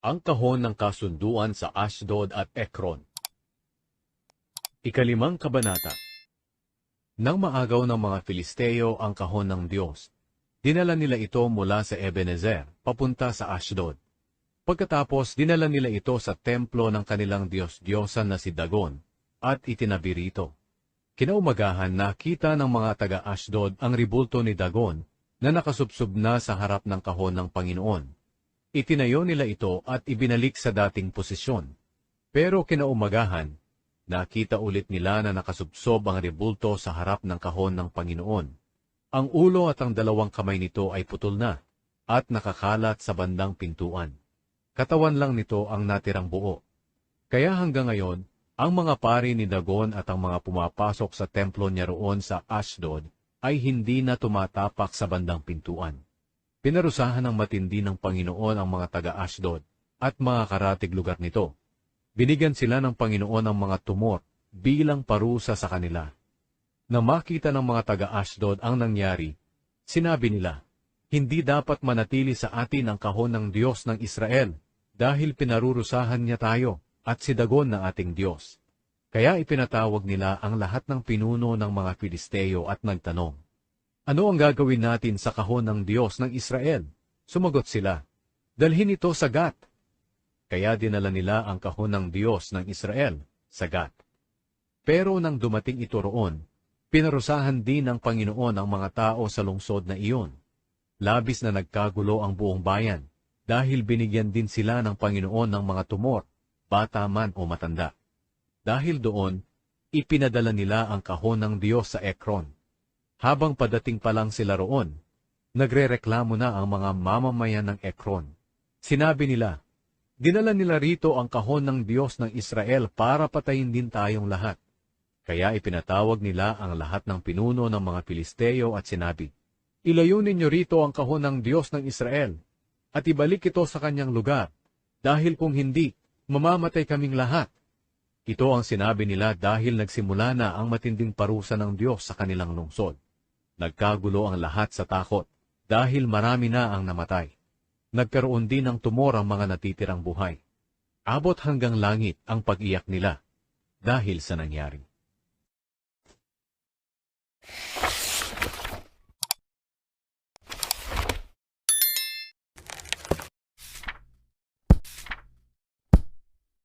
Ang kahon ng kasunduan sa Ashdod at Ekron. Ikalimang kabanata. Nang maagaw ng mga Filisteo ang kahon ng Diyos, dinala nila ito mula sa Ebenezer, papunta sa Ashdod. Pagkatapos, dinala nila ito sa templo ng kanilang Diyos-Diyosan na si Dagon, at itinabi rito. Kinaumagahan nakita ng mga taga-Ashdod ang ribulto ni Dagon na nakasubsob na sa harap ng kahon ng Panginoon. Itinayo nila ito at ibinalik sa dating posisyon. Pero kinaumagahan, nakita ulit nila na nakasubsob ang ribulto sa harap ng kahon ng Panginoon. Ang ulo at ang dalawang kamay nito ay putol na at nakakalat sa bandang pintuan. Katawan lang nito ang natirang buo. Kaya hanggang ngayon, ang mga pari ni Dagon at ang mga pumapasok sa templo niya roon sa Ashdod ay hindi na tumatapak sa bandang pintuan. Pinarusahan ng matindi ng Panginoon ang mga taga-Ashdod at mga karatig lugar nito. Binigyan sila ng Panginoon ng mga tumor bilang parusa sa kanila. Na makita ng mga taga-Ashdod ang nangyari, sinabi nila, Hindi dapat manatili sa atin ang kahon ng Diyos ng Israel dahil pinarurusahan niya tayo at si Dagon na ating Diyos. Kaya ipinatawag nila ang lahat ng pinuno ng mga Filisteo at nagtanong, Ano ang gagawin natin sa kahon ng Diyos ng Israel? Sumagot sila, Dalhin ito sa Gat. Kaya dinala nila ang kahon ng Diyos ng Israel sa Gat. Pero nang dumating ito roon, pinarusahan din ng Panginoon ang mga tao sa lungsod na iyon. Labis na nagkagulo ang buong bayan dahil binigyan din sila ng Panginoon ng mga tumor, bata man o matanda. Dahil doon, ipinadala nila ang kahon ng Diyos sa Ekron. Habang padating pa lang sila roon, nagrereklamo na ang mga mamamayan ng Ekron. Sinabi nila, Dinala nila rito ang kahon ng Diyos ng Israel para patayin din tayong lahat. Kaya ipinatawag nila ang lahat ng pinuno ng mga Pilisteo at sinabi, Ilayo ninyo rito ang kahon ng Diyos ng Israel, at ibalik ito sa kanyang lugar, dahil kung hindi, mamamatay kaming lahat. Ito ang sinabi nila dahil nagsimula na ang matinding parusa ng Diyos sa kanilang lungsod. Nagkagulo ang lahat sa takot, dahil marami na ang namatay. Nagkaroon din ng tumor ang mga natitirang buhay. Abot hanggang langit ang pag-iyak nila, dahil sa nangyari.